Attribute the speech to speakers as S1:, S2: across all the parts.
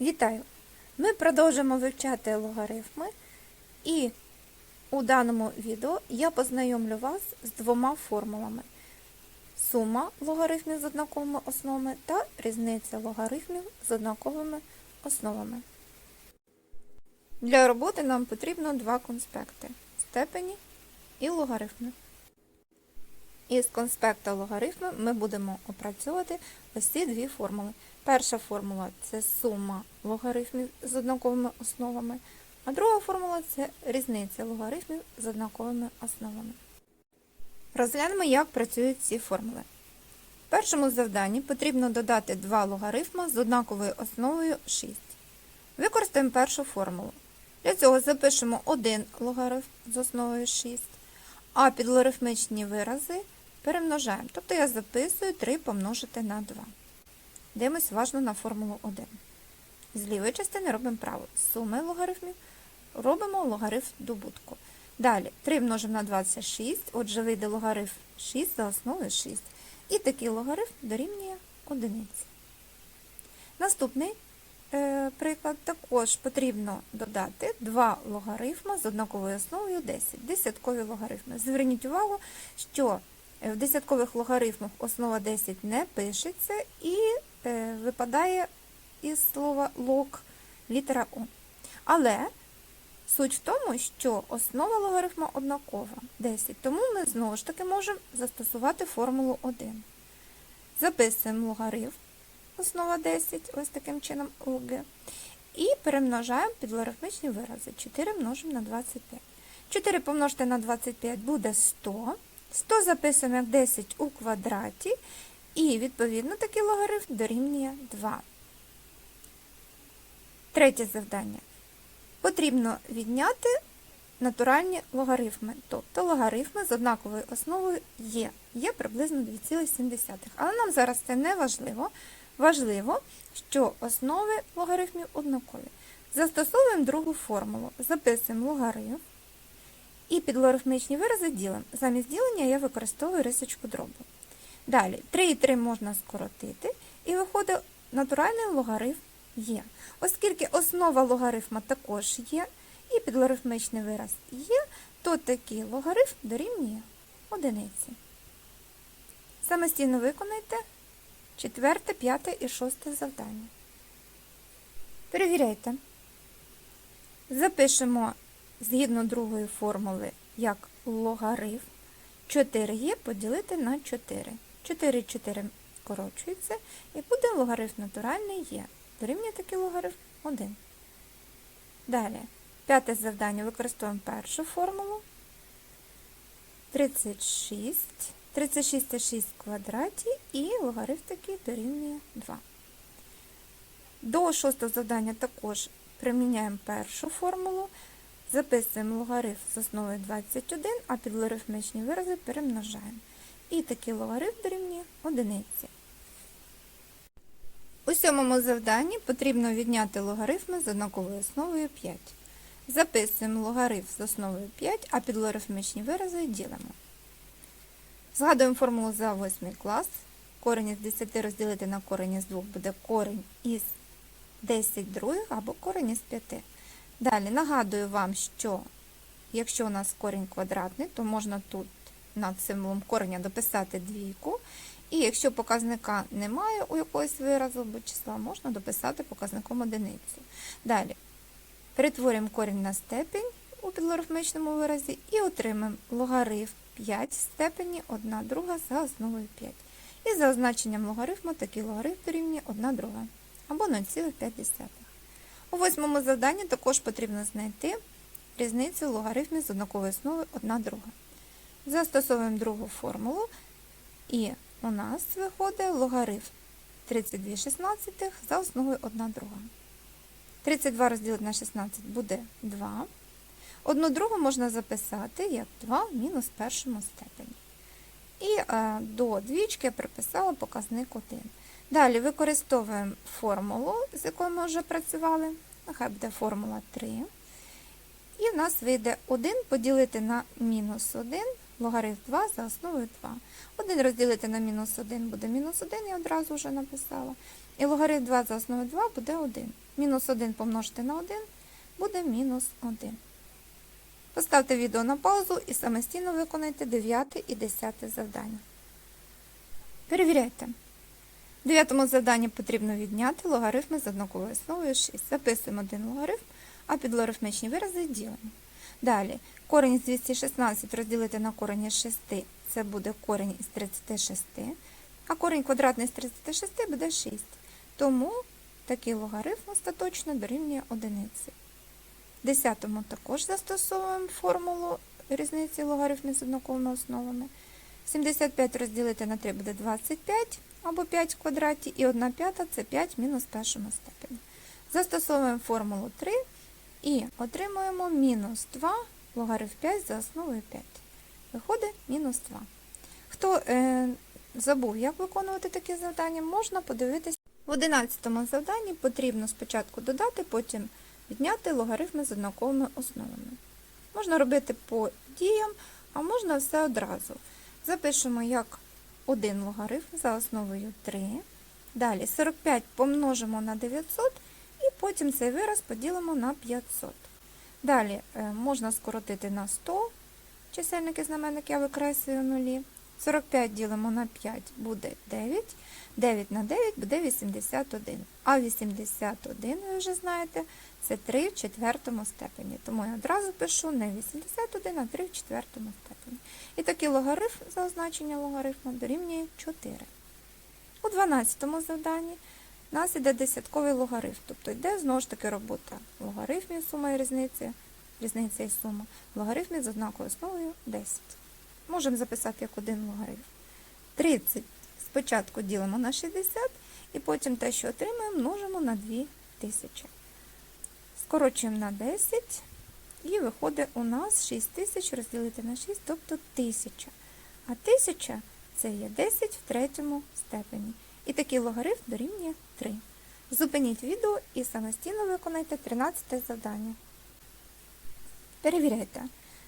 S1: Вітаю! Ми продовжимо вивчати логарифми, і у даному відео я познайомлю вас з двома формулами: сума логарифмів з однаковими основами та різниця логарифмів з однаковими основами. Для роботи нам потрібно два конспекти степені і логарифми. Із конспекта логарифми ми будемо опрацьовувати ось ці дві формули. Перша формула це сума логарифмів з однаковими основами, а друга формула це різниця логарифмів з однаковими основами. Розглянемо, як працюють ці формули. В першому завданні потрібно додати два логарифма з однаковою основою 6. Використаємо першу формулу. Для цього запишемо один логарифм з основою 6, а підлогарифмічні вирази перемножаємо. Тобто я записую 3 помножити на 2. Дивимось уважно на формулу 1. З лівої частини робимо праву. Суми логарифмів робимо логарифм добутку. Далі 3 множимо на 26, отже вийде логарифм 6 за основою 6. І такий логарифм дорівнює одиниці. Наступний е, приклад також потрібно додати два логарифма з однаковою основою 10. Десяткові логарифми. Зверніть увагу, що в десяткових логарифмах основа 10 не пишеться і випадає із слова лог літера У. Але суть в тому, що основа логарифма однакова 10, тому ми знову ж таки можемо застосувати формулу 1. Записуємо логарифм, основа 10, ось таким чином ЛГ, і перемножаємо підлогарифмічні вирази. 4 множимо на 25. 4 помножити на 25 буде 100. 100 записуємо як 10 у квадраті, і, відповідно, такий логарифм дорівнює 2. Третє завдання. Потрібно відняти натуральні логарифми, тобто логарифми з однаковою основою є. Є приблизно 2,7. Але нам зараз це не важливо. Важливо, що основи логарифмів однакові. Застосовуємо другу формулу. Записуємо логарифм. І під логарифмічні вирази ділимо. Замість ділення я використовую рисочку дробу. Далі, 3 і 3 можна скоротити, і виходить натуральний логарифм є. Оскільки основа логарифма також є, і підлогарифмічний вираз є, то такий логарифм дорівнює одиниці. Самостійно виконайте четверте, п'яте і шосте завдання. Перевіряйте. Запишемо згідно другої формули, як логарифм 4 є поділити на 4. 4 4 скорочується і буде логарифм натуральний є. Дорівнює такий логарифм 1. Далі, п'яте завдання використовуємо першу формулу. 36. 36 це 6 в квадраті і логарифм такий дорівнює 2. До шостого завдання також приміняємо першу формулу. Записуємо логарифм з основою 21, а під логарифмічні вирази перемножаємо. І такий логарифм дорівнює одиниці. У сьомому завданні потрібно відняти логарифми з однаковою основою 5. Записуємо логарифм з основою 5, а під логарифмічні вирази ділимо. Згадуємо формулу за 8 клас. Корень із 10 розділити на корень із 2 буде корень із 10 других або корень із 5. Далі нагадую вам, що якщо у нас корінь квадратний, то можна тут над символом кореня дописати двійку. І якщо показника немає у якогось виразу або числа, можна дописати показником одиницю. Далі перетворюємо корінь на степінь у підлогарифмічному виразі і отримаємо логарифм 5 в степені 1 друга за основою 5. І за означенням логарифму такий логарифм дорівнює 1 друга або 0,5. У восьмому завданні також потрібно знайти різницю логарифмів з однакової основи 1 друга. Застосовуємо другу формулу, і у нас виходить логарифм 32 шістнадцятих за основою 1 друга. 32 розділити на 16 буде 2. Одну другу можна записати як 2 в мінус першому степені. І е, до двічки я приписала показник 1. Далі використовуємо формулу, з якою ми вже працювали. Нехай буде формула 3. І в нас вийде 1 поділити на мінус 1, логарифм 2 за основою 2. 1 розділити на мінус 1 буде мінус 1, я одразу вже написала. І логарифм 2 за основою 2 буде 1. Мінус 1 помножити на 1 буде мінус 1. Поставте відео на паузу і самостійно виконайте 9 і 10 завдання. Перевіряйте. В дев'ятому завданні потрібно відняти логарифми з однаковою основою 6. Записуємо один логарифм, а під логарифмічні вирази ділимо. Далі, корінь з 216 розділити на корінь із 6 це буде корінь із 36, а корінь квадратний з 36 буде 6. Тому такий логарифм остаточно дорівнює одиниці. В десятому також застосовуємо формулу різниці логарифмів з однаковими основами. 75 розділити на 3 буде 25, або 5 в квадраті, і 1 п'ята це 5 мінус першому степені. Застосовуємо формулу 3 і отримуємо мінус 2 логарифм 5 за основою 5. Виходить мінус 2. Хто е, забув, як виконувати такі завдання, можна подивитися. В 11 завданні потрібно спочатку додати, потім відняти логарифми з однаковими основами. Можна робити по діям, а можна все одразу. Запишемо як один логарифм за основою 3. Далі 45 помножимо на 900 і потім цей вираз поділимо на 500. Далі е, можна скоротити на 100 чисельник і знаменник я викреслюю нулі. 45 ділимо на 5 буде 9. 9 на 9 буде 81. А 81, ви вже знаєте, це 3 в четвертому степені. Тому я одразу пишу не 81, а 3 в четвертому степені. І такий логарифм за означення логарифму дорівнює 4. У 12 завданні у нас йде десятковий логарифм, тобто йде знову ж таки робота логарифмів сума і різниці, різниця і сума, логарифмів з однаковою основою 10. Можемо записати як один логарифм. 30 спочатку ділимо на 60, і потім те, що отримаємо, множимо на 2000. Скорочуємо на 10, і виходить у нас 6000 розділити на 6, тобто 1000. А 1000 це є 10 в третьому степені. І такий логарифм дорівнює 3. Зупиніть відео і самостійно виконайте 13 завдання. Перевіряйте.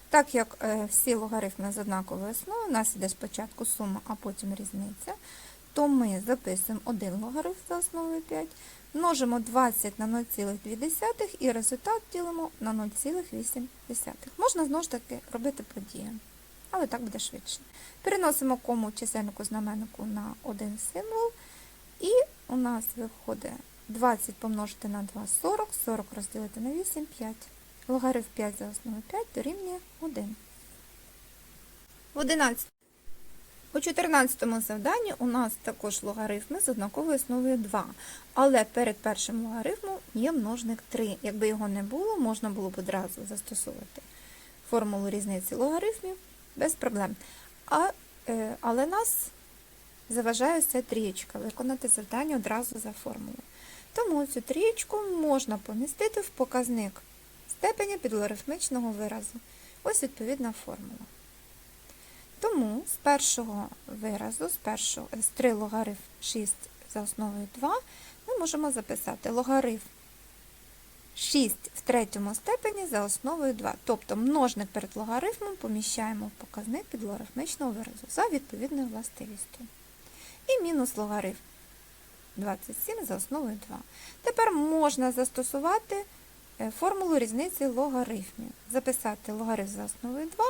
S1: Так як е, всі логарифми з однаковою основою, у нас іде спочатку сума, а потім різниця, то ми записуємо один логарифм за основою 5, множимо 20 на 0,2 і результат ділимо на 0,8. Можна знову ж таки робити подіям, але так буде швидше. Переносимо кому чисельнику знаменнику на один символ, і у нас виходить 20 помножити на 2 – 40, 40 розділити на 8 – 5. Логарифм 5 за основою 5 дорівнює 1. В 11. У 14 завданні у нас також логарифми з однаковою основою 2. Але перед першим логарифмом є множник 3. Якби його не було, можна було б одразу застосовувати формулу різниці логарифмів без проблем. А, е, але нас заважає ця трієчка виконати завдання одразу за формулою. Тому цю трієчку можна помістити в показник степені підлогарифмічного виразу. Ось відповідна формула. Тому з першого виразу, з першого, з 3 логарифм 6 за основою 2, ми можемо записати логарифм 6 в третьому степені за основою 2. Тобто множник перед логарифмом поміщаємо в показник підлогарифмічного виразу за відповідною властивістю. І мінус логарифм 27 за основою 2. Тепер можна застосувати Е, формулу різниці логарифмів. Записати логарифм за основою 2,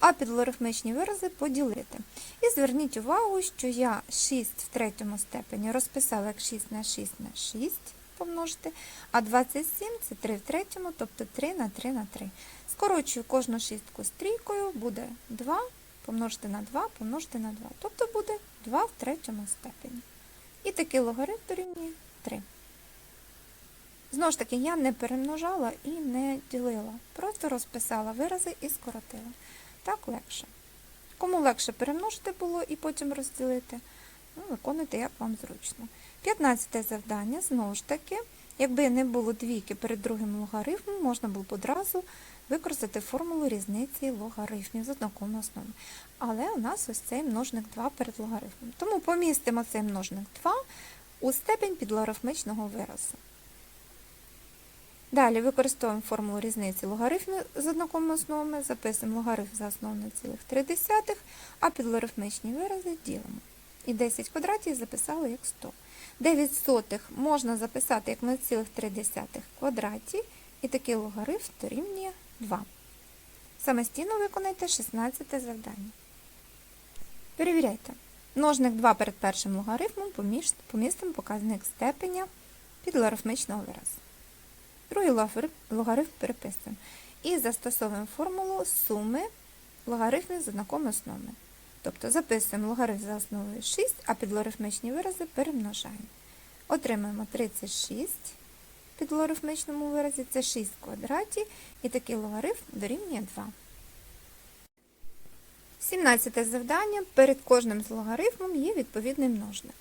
S1: а підлогарифмічні вирази поділити. І зверніть увагу, що я 6 в третьому степені розписала як 6 на 6 на 6 помножити, а 27 це 3 в третьому, тобто 3 на 3 на 3. Скорочую кожну шістку з трійкою, буде 2 помножити на 2 помножити на 2. Тобто буде 2 в третьому степені. І такий логарифм дорівнює 3. Знову ж таки, я не перемножала і не ділила. Просто розписала вирази і скоротила. Так легше. Кому легше перемножити було і потім розділити, ну, виконуйте, як вам зручно. 15 завдання, знову ж таки, якби не було двійки перед другим логарифмом, можна було б одразу використати формулу різниці логарифмів з однаковими основами. Але у нас ось цей множник 2 перед логарифмом. Тому помістимо цей множник 2 у степень підлогарифмічного виразу. Далі використовуємо формулу різниці логарифмів з однаковими основами, записуємо логарифм за основу 0,3, а підлогарифмічні вирази ділимо. І 10 квадратів записали як 100. 9 сотих можна записати як 0,3 в квадраті, і такий логарифм дорівнює 2. Самостійно виконайте 16 завдання. Перевіряйте. Множник 2 перед першим логарифмом помістимо показник степеня під логарифмічного виразу. Другий логарифм, переписуємо. І застосовуємо формулу суми логарифмів з однаковими основами. Тобто записуємо логарифм за основою 6, а під логарифмічні вирази перемножаємо. Отримаємо 36 під логарифмічному виразі, це 6 в квадраті, і такий логарифм дорівнює 2. 17 завдання. Перед кожним з логарифмом є відповідний множник.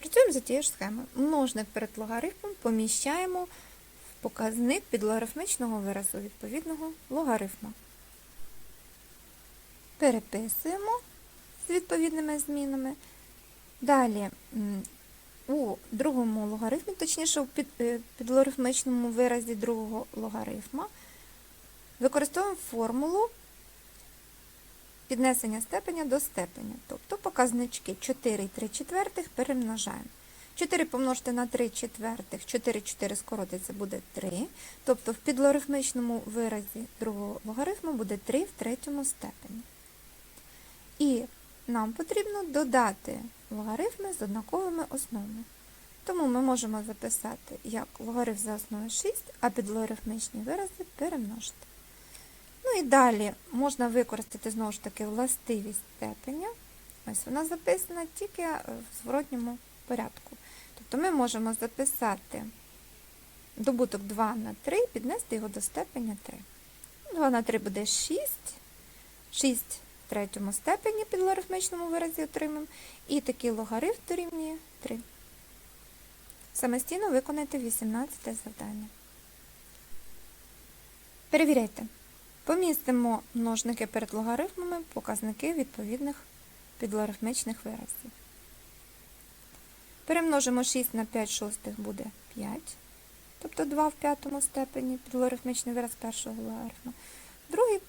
S1: Працюємо за тією ж схемою. Множник перед логарифмом поміщаємо в показник під логарифмічного виразу відповідного логарифма. Переписуємо з відповідними змінами. Далі у другому логарифмі, точніше, у е, підлогарифмічному виразі другого логарифма, використовуємо формулу піднесення степеня до степеня. Тобто показнички 4 і 3 четвертих перемножаємо. 4 помножити на 3 четвертих, 4 4 скоротиться, буде 3. Тобто в підлогарифмічному виразі другого логарифму буде 3 в третьому степені. І нам потрібно додати логарифми з однаковими основами. Тому ми можемо записати як логарифм за основою 6, а підлогарифмічні вирази перемножити. Ну і далі можна використати знову ж таки властивість степеня. Ось вона записана тільки в зворотньому порядку. Тобто ми можемо записати добуток 2 на 3 піднести його до степеня 3. 2 на 3 буде 6, 6 в третьому степені під логарифмічному виразі отримаємо, і такий логарифм дорівнює 3. Самостійно виконайте 18 завдання. Перевіряйте. Помістимо множники перед логарифмами показники відповідних підлогарифмічних виразів. Перемножимо 6 на 5 шостих буде 5, тобто 2 в п'ятому степені підлогарифмічний вираз першого логарифму. Другий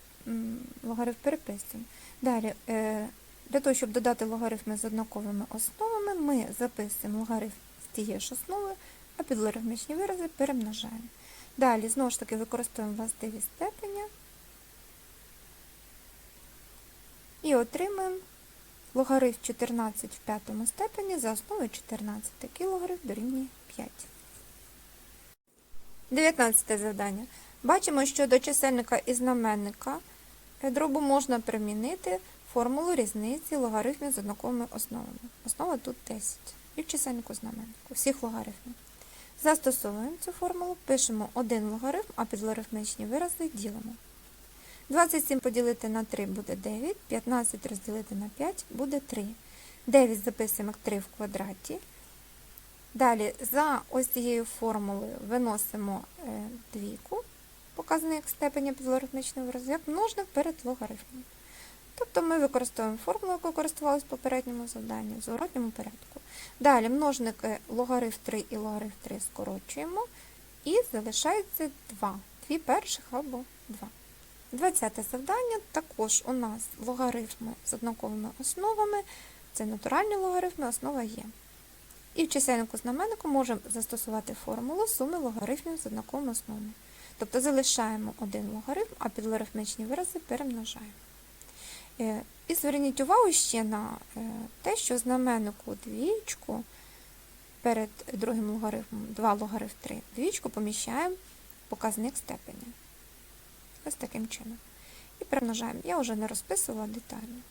S1: логарифм переписуємо. Далі, е, для того, щоб додати логарифми з однаковими основами, ми записуємо логарифм з тією ж основою, а підлогарифмічні вирази перемножаємо. Далі, знову ж таки, використовуємо властивість степеня і отримаємо логарифм 14 в п'ятому степені за основою 14. Такий логарифм дорівнює 5. 19 завдання. Бачимо, що до чисельника і знаменника дробу можна примінити формулу різниці логарифмів з однаковими основами. Основа тут 10. І в чисельнику знаменнику, всіх логарифмів. Застосовуємо цю формулу, пишемо один логарифм, а під логарифмічні вирази ділимо. 27 поділити на 3 буде 9, 15 розділити на 5 буде 3. 9 записуємо як 3 в квадраті. Далі за ось цією формулою виносимо е, двійку, показник степеня підлогарифмічного виразу, як множник перед логарифмом. Тобто ми використовуємо формулу, яку користувалися в попередньому завданні, в зворотньому порядку. Далі множники логарифм 3 і логарифм 3 скорочуємо, і залишається 2. Дві перших або 2. 20 завдання також у нас логарифми з однаковими основами, це натуральні логарифми, основа є. І в чисельнику знаменнику можемо застосувати формулу суми логарифмів з однаковими основами. Тобто залишаємо один логарифм, а під логарифмічні вирази перемножаємо. Е, І зверніть увагу ще на е, те, що знаменнику двічку перед другим логарифмом 2 логарифм 3, двічку поміщаємо показник степеня. Ось таким чином. І примножаємо. Я вже не розписувала детально.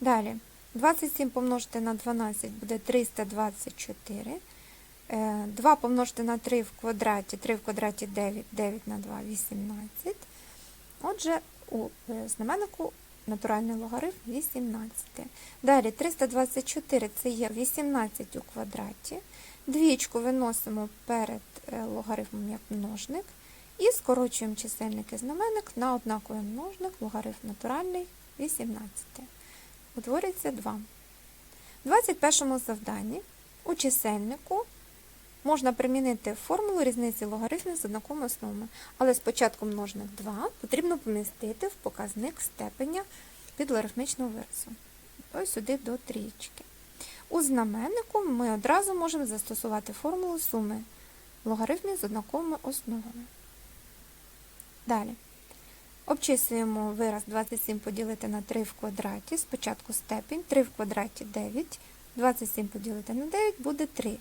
S1: Далі, 27 помножити на 12 буде 324. 2 помножити на 3 в квадраті, 3 в квадраті 9, 9 на 2 18. Отже, у е, знаменнику натуральний логарифм 18. Далі 324 це є 18 у квадраті. Двічку виносимо перед е, логарифмом як множник. І скорочуємо чисельник і знаменник на однаковий множник, логарифм натуральний 18. Утворюється 2. В 21 завданні у чисельнику можна примінити формулу різниці логарифмів з однаковими основами, але спочатку множник 2 потрібно помістити в показник степеня під логарифмічного виразу. Ось сюди до трієчки. У знаменнику ми одразу можемо застосувати формулу суми логарифмів з однаковими основами. Далі. Обчислюємо вираз 27 поділити на 3 в квадраті. Спочатку степінь 3 в квадраті 9. 27 поділити на 9 буде 3.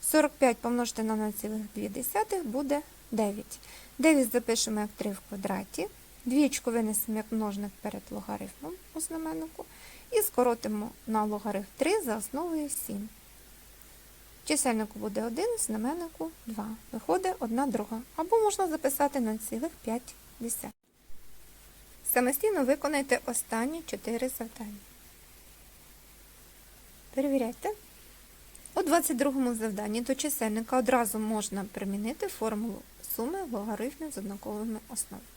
S1: 45 помножити на 0,2 буде 9. 9 запишемо як 3 в квадраті. Двічку винесемо як множник перед логарифмом у знаменнику. І скоротимо на логарифм 3 за основою 7. Чисельнику буде 1, знаменнику 2. Виходить 1 друга. Або можна записати 0,5. Самостійно виконайте останні 4 завдання. Перевіряйте. У 22 завданні до чисельника одразу можна примінити формулу суми логарифмів з однаковими основами.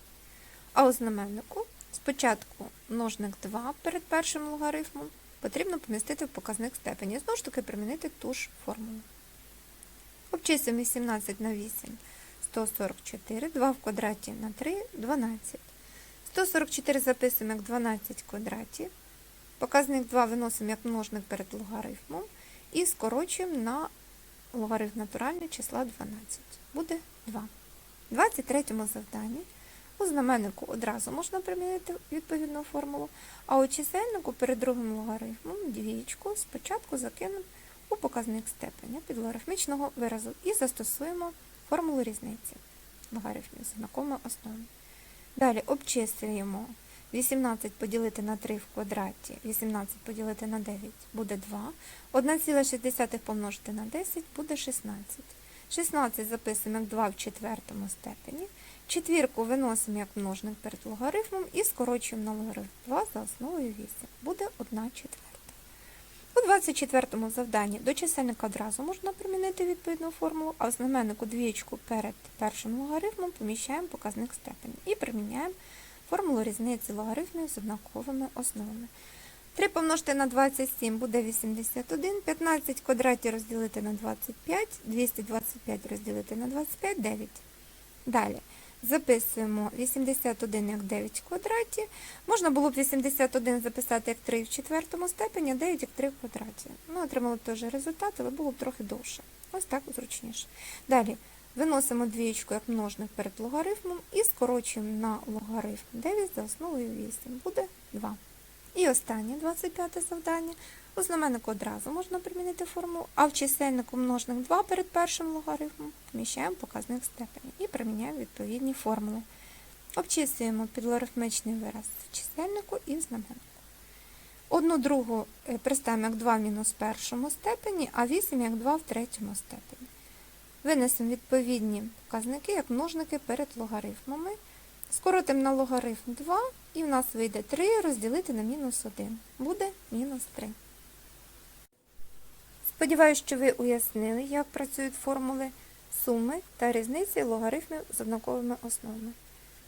S1: А у знаменнику спочатку множник 2 перед першим логарифмом потрібно помістити в показник степені. Знову ж таки примінити ту ж формулу. Обчислюємо 18 на 8 144, 2 в квадраті на 3 12. 144 записуємо як 12 в квадраті. Показник 2 виносимо як множник перед логарифмом і скорочуємо на логарифм натуральний числа 12. Буде 2. В 23 завданні у знаменнику одразу можна примінити відповідну формулу, а у чисельнику перед другим логарифмом двієчку спочатку закинемо у показник степеня підлогарифмічного виразу і застосуємо формулу різниці логарифмів з однаковими основами. Далі обчислюємо 18 поділити на 3 в квадраті, 18 поділити на 9 буде 2. 1,6 помножити на 10 буде 16. 16 записуємо як 2 в четвертому степені. Четвірку виносимо як множник перед логарифмом і скорочуємо на логарифм 2 за основою 8. Буде 1 четверта. У 24 завданні до чисельника одразу можна примінити відповідну формулу, а в знаменнику двічку перед першим логарифмом поміщаємо показник степені і приміняємо формулу різниці логарифмів з однаковими основами. 3 помножити на 27 буде 81, 15 в квадраті розділити на 25, 225 розділити на 25 9. Далі. Записуємо 81 як 9 в квадраті. Можна було б 81 записати як 3 в четвертому степені, а 9 як 3 в квадраті. Ми отримали б той результат, але було б трохи довше. Ось так зручніше. Далі виносимо двієчку як множник перед логарифмом і скорочуємо на логарифм 9 за основою 8. Буде 2. І останнє 25 завдання. У знаменнику одразу можна примінити формулу, а в чисельнику множник 2 перед першим логарифмом поміщаємо показник степені і приміняємо відповідні формули. Обчислюємо підлогарифмічний вираз в чисельнику і в знаменнику. Одну другу е, представимо як 2 в мінус першому степені, а 8 як 2 в третьому степені. Винесемо відповідні показники як множники перед логарифмами. Скоротимо на логарифм 2, і в нас вийде 3 розділити на мінус 1. Буде мінус 3. Сподіваюсь, що ви уяснили, як працюють формули суми та різниці логарифмів з однаковими основами.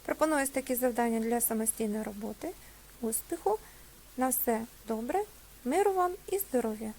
S1: Пропоную такі завдання для самостійної роботи. Успіху! На все добре, миру вам і здоров'я!